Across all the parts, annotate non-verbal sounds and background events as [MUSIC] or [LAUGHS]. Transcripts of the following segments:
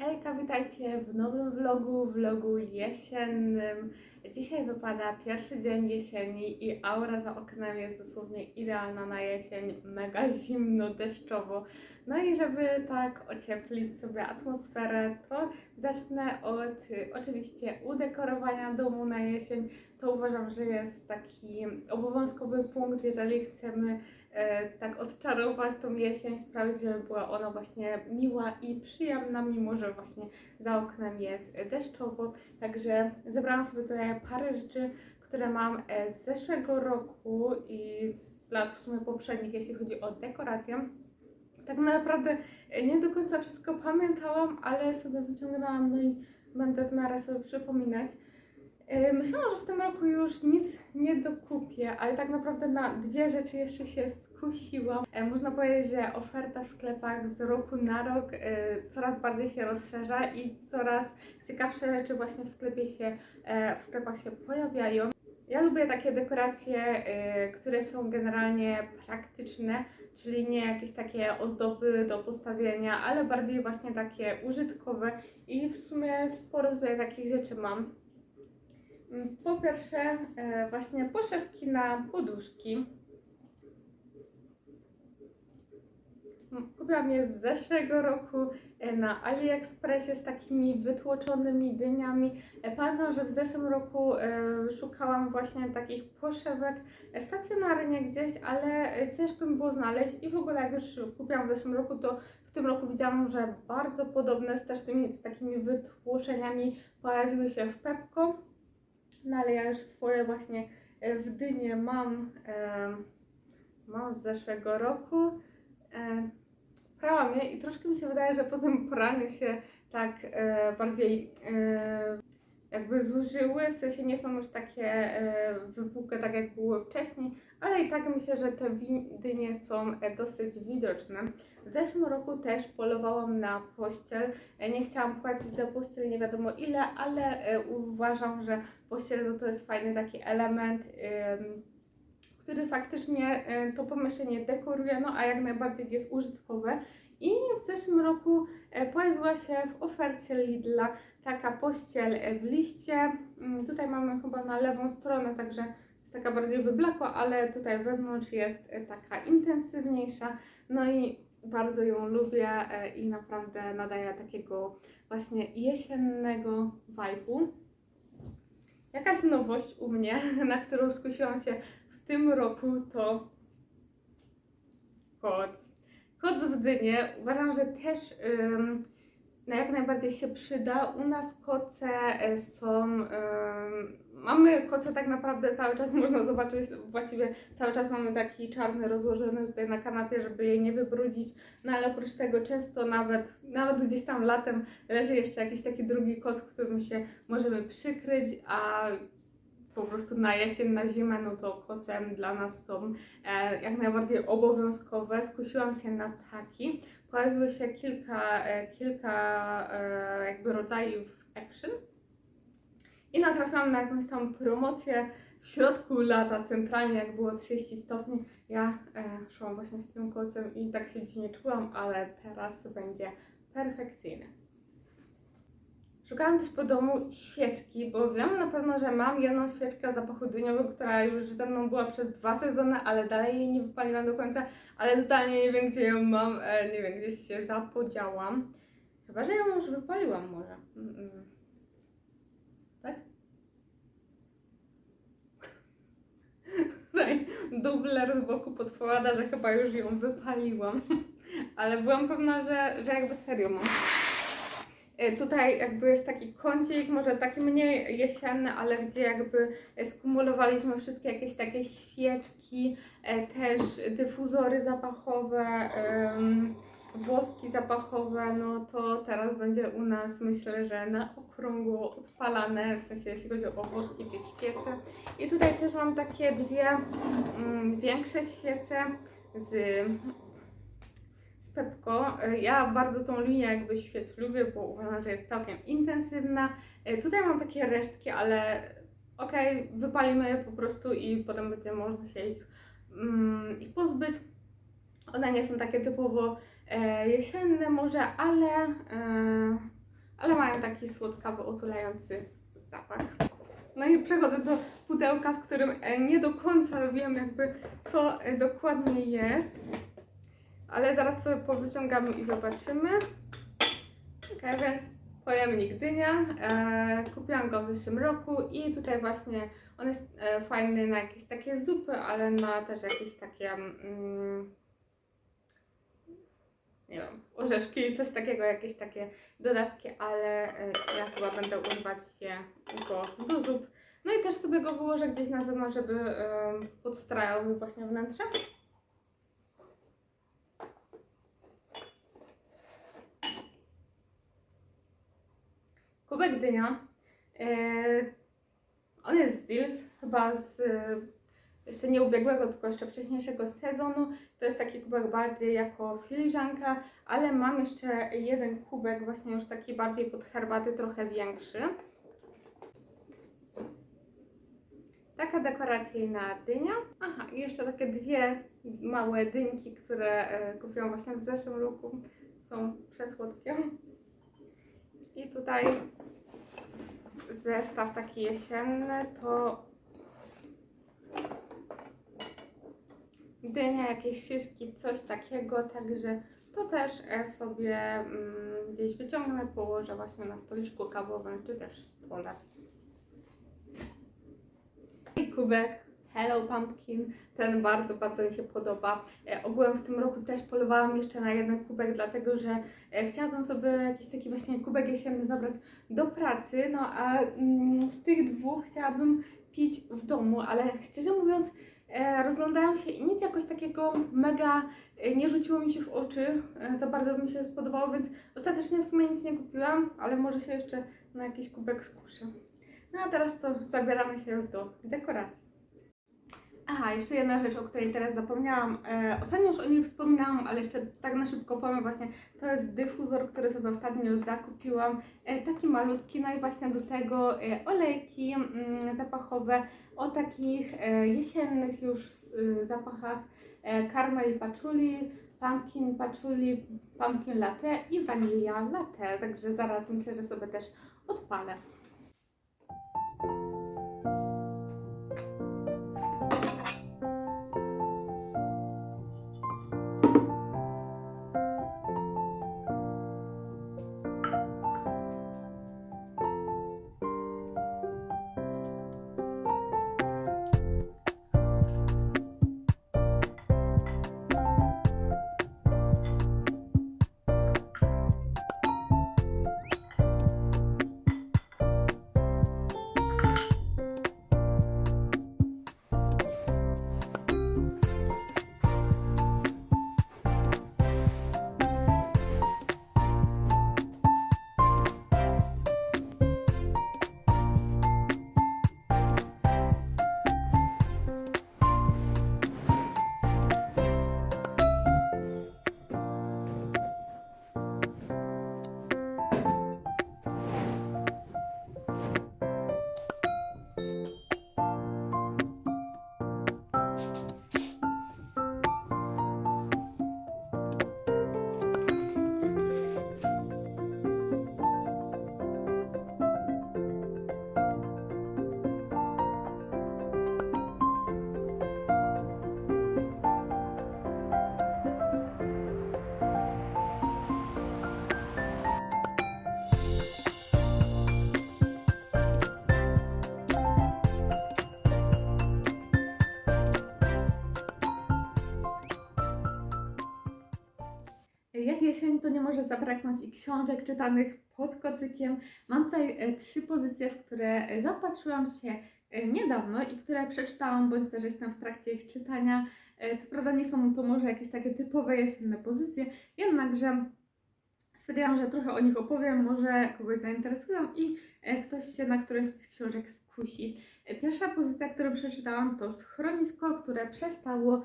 Hejka, witajcie w nowym vlogu, vlogu jesiennym. Dzisiaj wypada pierwszy dzień jesieni i aura za oknem jest dosłownie idealna na jesień, mega zimno, deszczowo. No i żeby tak ocieplić sobie atmosferę, to zacznę od oczywiście udekorowania domu na jesień. To uważam, że jest taki obowiązkowy punkt, jeżeli chcemy tak odczarować tą jesień, sprawić, żeby była ona właśnie miła i przyjemna, mimo że właśnie za oknem jest deszczowo. Także zebrałam sobie tutaj parę rzeczy, które mam e, z zeszłego roku i z lat w sumie poprzednich, jeśli chodzi o dekorację. Tak naprawdę e, nie do końca wszystko pamiętałam, ale sobie wyciągnęłam, no i będę w miarę sobie przypominać. E, Myślałam, że w tym roku już nic nie dokupię, ale tak naprawdę na dwie rzeczy jeszcze się skusiłam. E, Można powiedzieć, że oferta w sklepach z roku na rok e, coraz bardziej się rozszerza i coraz ciekawsze rzeczy właśnie w, sklepie się, w sklepach się pojawiają. Ja lubię takie dekoracje, które są generalnie praktyczne, czyli nie jakieś takie ozdoby do postawienia, ale bardziej właśnie takie użytkowe i w sumie sporo tutaj takich rzeczy mam. Mm, Po pierwsze, e, właśnie poszewki na poduszki. Mm, Kupiłam je z zeszłego roku e, na AliExpressie z takimi wytłoczonymi dyniami. E, Pamiętam, że w zeszłym roku szukałam właśnie takich poszewek stacjonarnie gdzieś, ale ciężko mi było znaleźć i w ogóle jak już kupiłam w zeszłym roku, to w tym roku widziałam, że bardzo podobne z też tymi, z takimi wytłoczeniami pojawiły się w Pepko. No ale ja już swoje właśnie e, w dynie mam, e, mam z zeszłego roku. E, prałam je i troszkę mi się wydaje, że po tym się tak e, bardziej e, jakby zużyły, w sensie nie są już takie e, wypukłe tak jak były wcześniej, ale i tak myślę, że te dynie są e, dosyć widoczne. W zeszłym roku też polowałam na pościel. E, Nie chciałam płacić za pościel nie wiadomo ile, ale uważam, że pościel no to jest fajny taki element, który faktycznie to pomieszczenie dekoruje, no a jak najbardziej jest użytkowe. I w zeszłym roku e, pojawiła się w ofercie Lidla taka pościel e, w liście. Mm, Tutaj mamy chyba na lewą stronę, także jest taka bardziej wyblakła, ale tutaj wewnątrz jest e, taka intensywniejsza. No i bardzo ją lubię i naprawdę nadaje takiego właśnie jesiennego vibe'u. Jakaś nowość u mnie, [LAUGHS] na którą skusiłam się w tym roku, to koc. Uważam, że też na jak najbardziej się przyda. U nas koce e, są. mamy koce tak naprawdę cały czas, [LAUGHS] można zobaczyć, właściwie cały czas mamy taki czarny rozłożony tutaj na kanapie, żeby je nie wybrudzić. No ale oprócz tego często nawet, nawet gdzieś tam latem leży jeszcze jakiś taki drugi koc, którym się możemy przykryć, a po prostu na jesień, na zimę, no to kocem dla nas są e, jak najbardziej obowiązkowe. Skusiłam się na taki. Pojawiło się kilka, e, kilka e, jakby rodzajów action i natrafiłam na jakąś tam promocję w środku lata, centralnie jak było 30 stopni. Ja szłam właśnie z tym kocem i tak się dziwnie czułam, ale teraz będzie perfekcyjny. Szukałam też po domu świeczki, bo wiem na pewno, że mam jedną świeczkę zapachu dyniowym, która już ze mną była przez dwa sezony, ale dalej jej nie wypaliłam do końca, ale totalnie nie wiem, gdzie ją mam, e, nie wiem, gdzieś się zapodziałam. Chyba, że ją już wypaliłam może. Mm, mm. Tak? [LAUGHS] Tutaj dubler z boku podpowiada, że chyba już ją wypaliłam, [LAUGHS] ale byłam pewna, że, że jakby serio mam. E, Tutaj jakby jest taki kącik, może taki mniej jesienny, ale gdzie jakby skumulowaliśmy wszystkie jakieś takie świeczki, e, też dyfuzory zapachowe, włoski zapachowe, no to teraz będzie u nas myślę, że na okrągło odpalane, w sensie jeśli chodzi o włoski czy świece. I tutaj też mam takie dwie mm, większe świece z E, Ja bardzo tą linię jakby świec lubię, bo uważam, że jest całkiem intensywna. E, Tutaj mam takie resztki, ale okej, wypalimy je po prostu i potem będzie można się ich, mm, ich pozbyć. One nie są takie typowo e, jesienne może, ale e, ale mają taki słodkawy, otulający zapach. No i przechodzę do pudełka, w którym e, nie do końca wiem jakby co dokładnie jest, ale zaraz sobie powyciągamy i zobaczymy. Ok, więc pojemnik dynia. E, kupiłam go w zeszłym roku i tutaj właśnie on jest e, fajny na jakieś takie zupy, ale na też jakieś takie mm, nie wiem, orzeszki, coś takiego, jakieś takie dodatki, ale e, ja chyba będę używać je go do zup. No i też sobie go wyłożę gdzieś na zewnątrz, żeby e, podstrajał właśnie wnętrze. Kubek dynia. E, on jest z Deals, chyba z e, jeszcze nie ubiegłego, tylko jeszcze wcześniejszego sezonu. To jest taki kubek bardziej jako filiżanka, ale mam jeszcze jeden kubek, właśnie już taki bardziej pod herbaty, trochę większy. Taka dekoracyjna dynia. Aha, i jeszcze takie dwie małe dynki, które e, kupiłam właśnie w zeszłym roku. Są przesłodkie. I tutaj zestaw taki jesienny to dynia, jakieś szyszki, coś takiego, także to też sobie mm, gdzieś wyciągnę, położę właśnie na stoliczku kawowym, czy też w stole. I kubek Hello Pumpkin, ten bardzo, bardzo mi się podoba. E, ogółem w tym roku też polowałam jeszcze na jeden kubek, dlatego że e, chciałabym sobie jakiś taki właśnie kubek jesienny zabrać do pracy, no a mm, z tych dwóch chciałabym pić w domu, ale szczerze mówiąc e, rozglądałam się i nic jakoś takiego mega nie rzuciło mi się w oczy, za bardzo mi się spodobało, więc ostatecznie w sumie nic nie kupiłam, ale może się jeszcze na jakiś kubek skuszę. No a teraz co, zabieramy się do dekoracji. Aha, jeszcze jedna rzecz, o której teraz zapomniałam. E, ostatnio już o niej wspominałam, ale jeszcze tak na szybko powiem właśnie, to jest dyfuzor, który sobie ostatnio zakupiłam. E, taki malutki, no i właśnie do tego e, olejki mm, zapachowe o takich e, jesiennych już e, zapachach e, caramel patchouli, pumpkin patchouli, pumpkin latte i vanilla latte. Także zaraz myślę, że sobie też odpalę. To nie może zabraknąć i książek czytanych pod kocykiem. Mam tutaj e, trzy pozycje, w które e, zapatrzyłam się e, niedawno i które przeczytałam, bądź też jestem w trakcie ich czytania. Co prawda nie są to może jakieś takie typowe jesienne pozycje, jednakże stwierdziłam, że trochę o nich opowiem, może kogoś zainteresują i ktoś się na którejś z tych książek skusi. Pierwsza pozycja, którą przeczytałam, to Schronisko, które przestało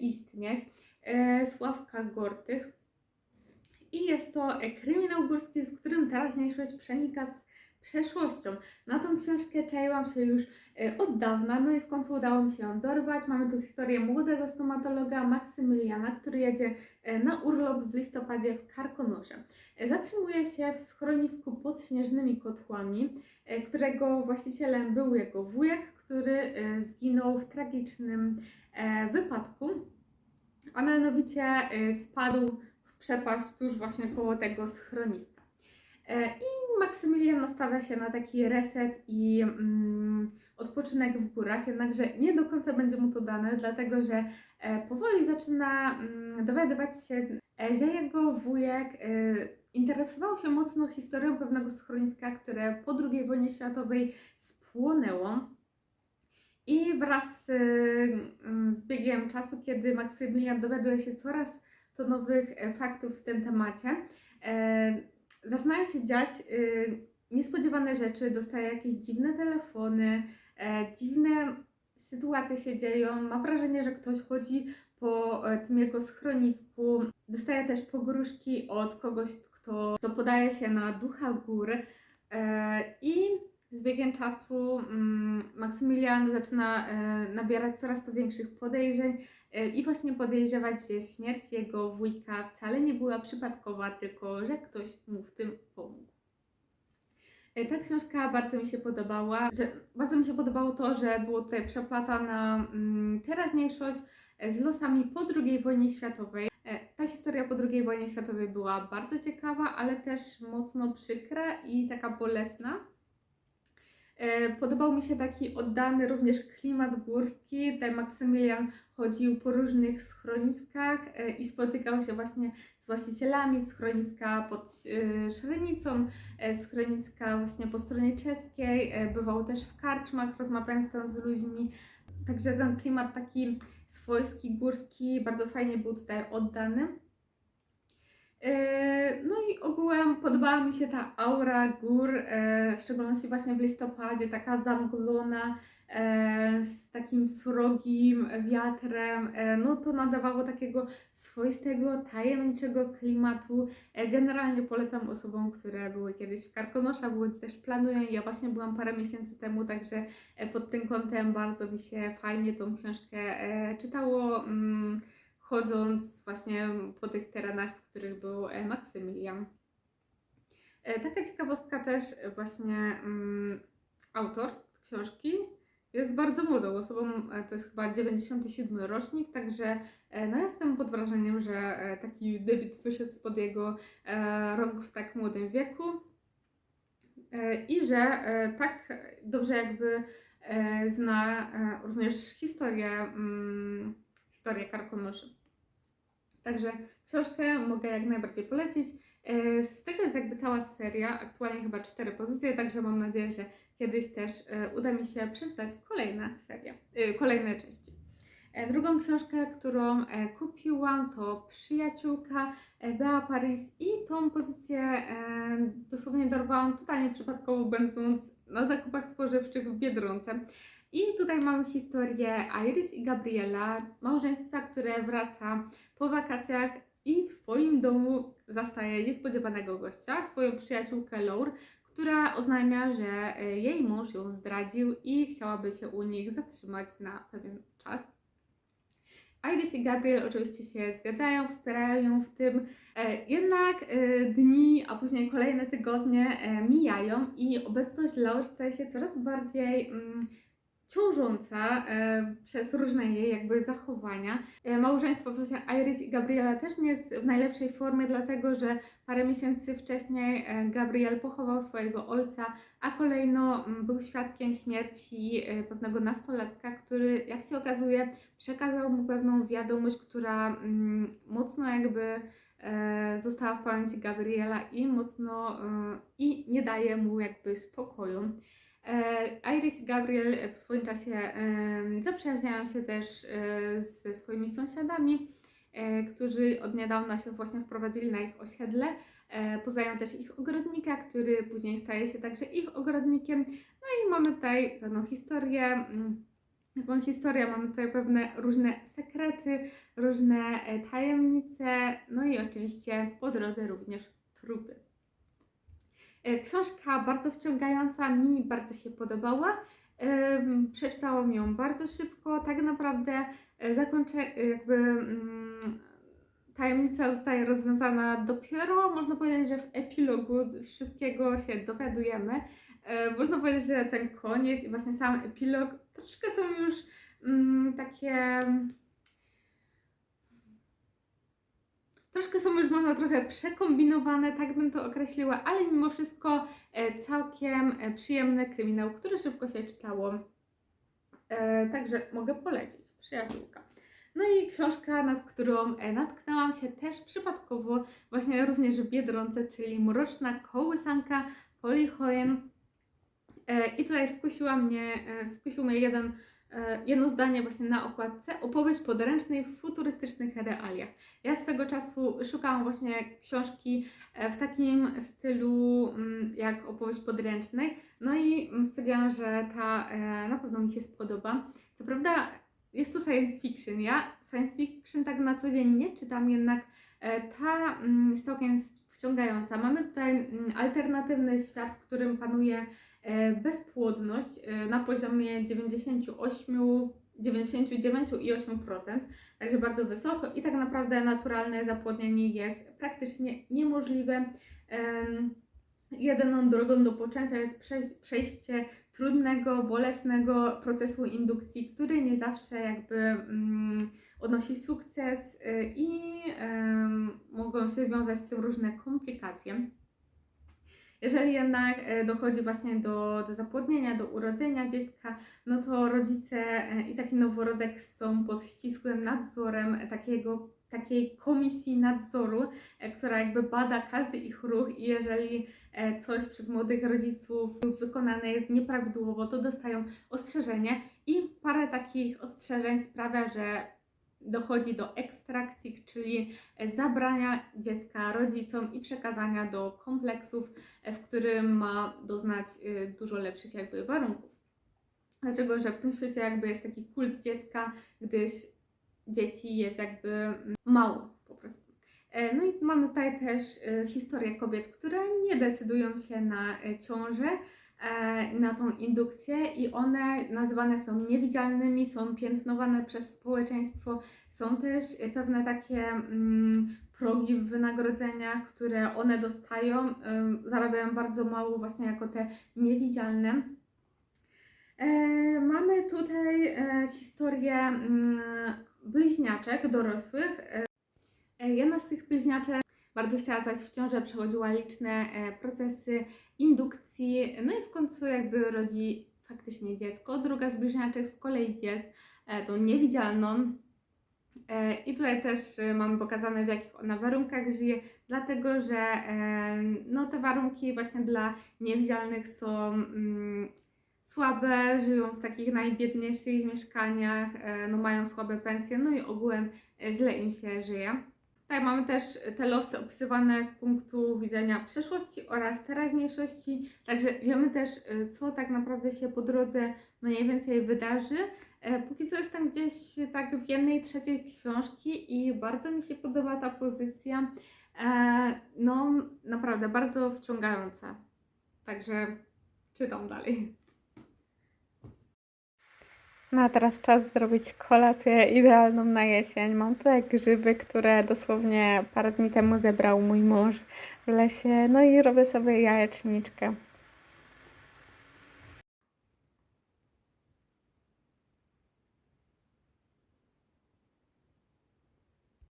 istnieć. Sławka Gortych. I jest to kryminał górski, w którym teraźniejszość przenika z przeszłością. Na tą książkę czaiłam się już e, od dawna, no i w końcu udało mi się ją dorwać. Mamy tu historię młodego stomatologa Maksymiliana, który jedzie e, na urlop w listopadzie w Karkonosze. E, Zatrzymuje się w schronisku pod śnieżnymi kotłami, którego właścicielem był jego wujek, który zginął w tragicznym wypadku, a mianowicie spadł przepaść tuż właśnie koło tego schroniska. E, I Maksymilian nastawia się na taki reset i mm, odpoczynek w górach, jednakże nie do końca będzie mu to dane, dlatego że e, powoli zaczyna mm, dowiadywać się, e, że jego wujek interesował się mocno historią pewnego schroniska, które po II wojnie światowej spłonęło. I wraz y, z biegiem czasu, kiedy Maksymilian dowiaduje się coraz to nowych e, faktów w tym temacie, e, zaczynają się dziać y, niespodziewane rzeczy, dostaje jakieś dziwne telefony, e, dziwne sytuacje się dzieją. Ma wrażenie, że ktoś chodzi po tym jego schronisku. Dostaje też pogróżki od kogoś, kto, kto podaje się na ducha gór. I z biegiem czasu mm, Maksymilian zaczyna e, nabierać coraz to większych podejrzeń e, i właśnie podejrzewać, że śmierć jego wujka wcale nie była przypadkowa, tylko że ktoś mu w tym pomógł. E, Ta książka bardzo mi się podobała. Że, bardzo mi się podobało to, że było tutaj przeplatana mm, teraźniejszość z losami po II wojnie światowej. Ta historia po II wojnie światowej była bardzo ciekawa, ale też mocno przykra i taka bolesna. E, Podobał mi się taki oddany również klimat górski. Tutaj Maksymilian chodził po różnych schroniskach e, i spotykał się właśnie z właścicielami schroniska pod e, Szrenicą, e, schroniska właśnie po stronie czeskiej. Bywał też w karczmach, rozmawiając tam z ludźmi. Także ten klimat taki swojski, górski, bardzo fajnie był tutaj oddany. E, No i ogółem podobała mi się ta aura gór, e, w szczególności właśnie w listopadzie, taka zamglona, e, z takim srogim wiatrem. No to nadawało takiego swoistego, tajemniczego klimatu. Generalnie polecam osobom, które były kiedyś w Karkonoszach, bądź też planują. Ja właśnie byłam parę miesięcy temu, także pod tym kątem bardzo mi się fajnie tą książkę czytało. Chodząc właśnie po tych terenach, w których był e, Maksymilian. E, Taka ciekawostka też e, właśnie mm, autor książki jest bardzo młodą osobą, to jest chyba 97 rocznik, także no jestem pod wrażeniem, że taki debiut wyszedł spod jego rąk w tak młodym wieku i że tak dobrze jakby zna również historię, mm, historię Karkonoszy. Także książkę mogę jak najbardziej polecić. E, Z tego jest jakby cała seria, aktualnie chyba cztery pozycje, także mam nadzieję, że kiedyś też e, uda mi się przeczytać kolejna seria, e, kolejne części. Drugą książkę, którą kupiłam, to Przyjaciółka Bea Paris i tą pozycję dosłownie dorwałam totalnie przypadkowo, będąc na zakupach spożywczych w Biedronce. I tutaj mamy historię Iris i Gabriela, małżeństwa, które wraca po wakacjach i w swoim domu zastaje niespodziewanego gościa, swoją przyjaciółkę Laure, która oznajmia, że e, jej mąż ją zdradził i chciałaby się u nich zatrzymać na pewien czas. Iris i Gabriel oczywiście się zgadzają, wspierają ją w tym, e, jednak e, dni, a później kolejne tygodnie mijają i obecność Laure staje się coraz bardziej mm, ciążąca e, przez różne jej jakby zachowania. E, małżeństwo właśnie Iris i Gabriela też nie jest w najlepszej formie, dlatego że parę miesięcy wcześniej e, Gabriel pochował swojego ojca, a kolejno mm, był świadkiem śmierci e, pewnego nastolatka, który jak się okazuje przekazał mu pewną wiadomość, która mm, mocno jakby e, została w pamięci Gabriela i mocno e, i nie daje mu jakby spokoju. E, Iris i Gabriel w swoim czasie zaprzyjaźniają się też e, ze swoimi sąsiadami, e, którzy od niedawna się właśnie wprowadzili na ich osiedle. Poznają też ich ogrodnika, który później staje się także ich ogrodnikiem. No i mamy tutaj pewną historię. mm, Jaką historię, mamy tutaj pewne różne sekrety, różne tajemnice, no i oczywiście po drodze również trupy. E, Książka bardzo wciągająca, mi bardzo się podobała. Przeczytałam ją bardzo szybko. Tak naprawdę e, zakończę, e, jakby mm, tajemnica zostaje rozwiązana dopiero, można powiedzieć, że w epilogu wszystkiego się dowiadujemy. Można powiedzieć, że ten koniec i właśnie sam epilog troszkę są już mm, takie. Troszkę są już można trochę przekombinowane, tak bym to określiła, ale mimo wszystko e, całkiem e, przyjemny kryminał, który szybko się czytało. E, także mogę polecić, przyjaciółka. No i książka, nad którą natknęłam się też przypadkowo, właśnie również w Biedronce, czyli Mroczna Kołysanka Poli Hoyen. I tutaj skusiła mnie, skusił mnie jeden, jedno zdanie właśnie na okładce, opowieść podręcznej w futurystycznych realiach. Ja swego czasu szukałam właśnie książki e, w takim stylu mm, jak opowieść podręcznej, no i stwierdziłam, że ta e, na pewno mi się spodoba. Co prawda jest to science fiction, ja science fiction tak na co dzień nie czytam, jednak e, ta mm, jest całkiem wciągająca. Mamy tutaj mm, alternatywny świat, w którym panuje e, bezpłodność e, na poziomie 98, 99,8%, także bardzo wysoko i tak naprawdę naturalne zapłodnienie jest praktycznie niemożliwe. Em, Jedyną drogą do poczęcia jest przejś- przejście trudnego, bolesnego procesu indukcji, który nie zawsze jakby mm, odnosi sukces y, i mogą się wiązać z tym różne komplikacje. Jeżeli jednak e, dochodzi właśnie do, do zapłodnienia, do urodzenia dziecka, no to rodzice e, i taki noworodek są pod ścisłym nadzorem takiego, takiej komisji nadzoru, e, która jakby bada każdy ich ruch i jeżeli e, coś przez młodych rodziców wykonane jest nieprawidłowo, to dostają ostrzeżenie i parę takich ostrzeżeń sprawia, że dochodzi do ekstrakcji, czyli zabrania dziecka rodzicom i przekazania do kompleksów, e, w którym ma doznać e, dużo lepszych jakby warunków. Dlaczego, że w tym świecie jakby jest taki kult dziecka, gdyż dzieci jest jakby mm, mało po prostu. E, No i mamy tutaj też historię kobiet, które nie decydują się na ciążę, na tą indukcję i one nazywane są niewidzialnymi, są piętnowane przez społeczeństwo. Są też e, pewne takie mm, progi w wynagrodzeniach, które one dostają, em, zarabiają bardzo mało właśnie jako te niewidzialne. E, mamy tutaj e, historię mm, bliźniaczek dorosłych. E, jedna z tych bliźniaczek bardzo chciała zajść w ciążę, przechodziła liczne e, procesy indukcji, no i w końcu jakby rodzi faktycznie dziecko. Druga z bliźniaczek z kolei jest e, tą niewidzialną. E, I tutaj też mamy pokazane, w jakich ona warunkach żyje, dlatego że no, te warunki właśnie dla niewidzialnych są mm, słabe, żyją w takich najbiedniejszych mieszkaniach, no, mają słabe pensje, no i ogółem źle im się żyje. Tutaj mamy też te losy opisywane z punktu widzenia przeszłości oraz teraźniejszości, także wiemy też, e, co tak naprawdę się po drodze mniej więcej wydarzy. E, Póki co jestem gdzieś tak w jednej trzeciej książki i bardzo mi się podoba ta pozycja. E, No, naprawdę bardzo wciągająca. Także czytam dalej. No a teraz czas zrobić kolację idealną na jesień. Mam tutaj grzyby, które dosłownie parę dni temu zebrał mój mąż w lesie. No i robię sobie jajeczniczkę.